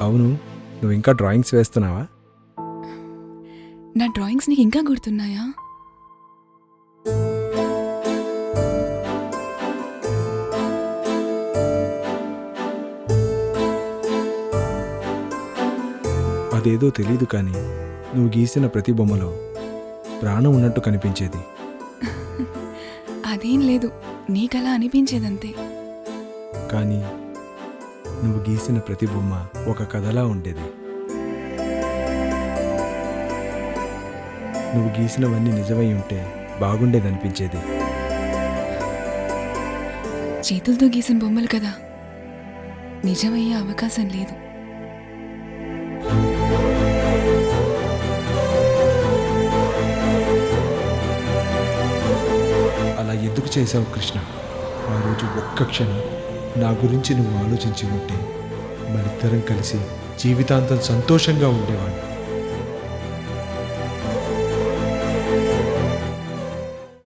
అవును నువ్వు ఇంకా డ్రాయింగ్స్ వేస్తున్నావా? నా డ్రాయింగ్స్ నీకు ఇంకా గుర్తున్నాయా? అదేదో తెలీదు కానీ నువ్వు గీసిన ప్రతి బొమ్మలో ప్రాణం ఉన్నట్టు కనిపించేది. అదేం లేదు నీకలా అనిపించేదంతే. కానీ నువ్వు గీసిన ప్రతి బొమ్మ ఒక కథలా ఉండేది. నువ్వు గీసినవన్నీ నిజమై ఉంటే బాగుండేదనిపించేది. చేతులతో గీసిన బొమ్మలు కదా. నిజమయ్యే అవకాశం లేదు. అలా ఎందుకు చేశావు కృష్ణ? ఆ రోజు ఒక్క క్షణం. నా గురించి నువ్వు ఆలోచించి ఉంటే మనిద్దరం కలిసి జీవితాంతం సంతోషంగా ఉండేవాడిని